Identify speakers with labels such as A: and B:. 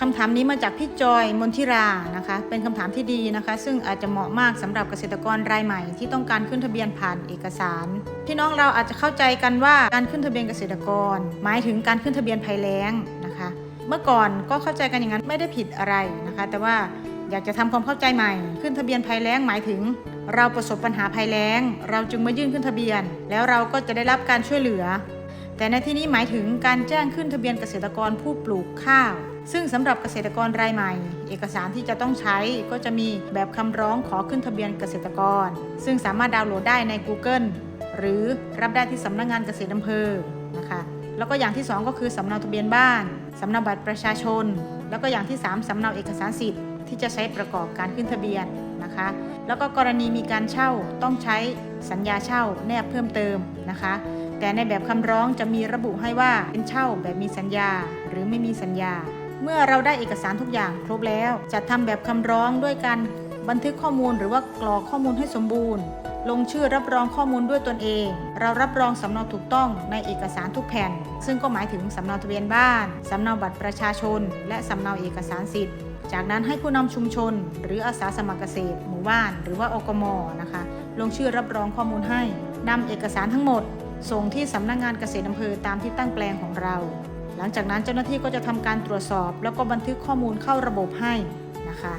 A: คำถามนี้มาจากพี่จอยมนทิรานะคะ เป็นคำถามที่ดีนะคะ ซึ่งอาจจะเหมาะมากสำหรับเกษตรกรรายใหม่ที่ต้องการขึ้นทะเบียนผ่านเอกสาร พี่น้องเราอาจจะเข้าใจกันว่าการขึ้นทะเบียนเกษตรกร หมายถึงการขึ้นทะเบียนภัยแล้งนะคะ เมื่อก่อนก็เข้าใจกันอย่างนั้นไม่ได้ผิดอะไรนะคะ แต่ว่าอยากจะทำความเข้าใจใหม่ ขึ้นทะเบียนภัยแล้งหมายถึง เราประสบปัญหาภัยแล้ง เราจึงมายื่นขึ้นทะเบียน แล้วเราก็จะได้รับการช่วยเหลือ แต่ในที่นี้หมายถึงการแจ้งขึ้นทะเบียนเกษตรกรผู้ปลูกข้าว ซึ่งสำหรับเกษตรกรรายใหม่ เอกสารที่จะต้องใช้ก็จะมีแบบคำร้องขอขึ้นทะเบียนเกษตรกร ซึ่งสามารถดาวน์โหลดได้ใน Google หรือรับได้ที่สำนักงานเกษตรอำเภอนะคะแล้วก็อย่างที่ 2 ก็คือสำเนาทะเบียนบ้านสำเนาบัตรประชาชน แล้วก็อย่างที่ 3สำเนาเอกสารสิทธิ์ที่จะใช้ประกอบการขึ้นทะเบียนนะคะ แล้วก็กรณีมีการเช่าต้องใช้สัญญาเช่าแนบเพิ่มเติมนะคะ แต่ในแบบคำร้องจะมีระบุให้ว่าเป็นเช่าแบบมีสัญญาหรือไม่มีสัญญา เมื่อเราได้เอกสารทุกอย่างครบแล้ว จะทำแบบคำร้องด้วยการบันทึกข้อมูลหรือว่ากรอกข้อมูลให้สมบูรณ์ ลงชื่อรับรองข้อมูลด้วยตนเอง เรารับรองสำเนาถูกต้องในเอกสารทุกแผ่น ซึ่งก็หมายถึงสำเนาทะเบียนบ้านสำเนาบัตรประชาชน และสำเนาเอกสารสิทธิ์ จากนั้นให้ผู้นำชุมชน หรืออาสาสมัครเกษตร หมู่บ้าน หรือว่าอกมนะคะ ลงชื่อรับรองข้อมูลให้นำเอกสารทั้งหมด ส่งที่สำนักงงานเกษตรอำเภอตามที่ตั้งแปลงของเรา หลังจากนั้นเจ้าหน้าที่ก็จะทำการตรวจสอบ แล้วก็บันทึกข้อมูลเข้าระบบให้นะคะ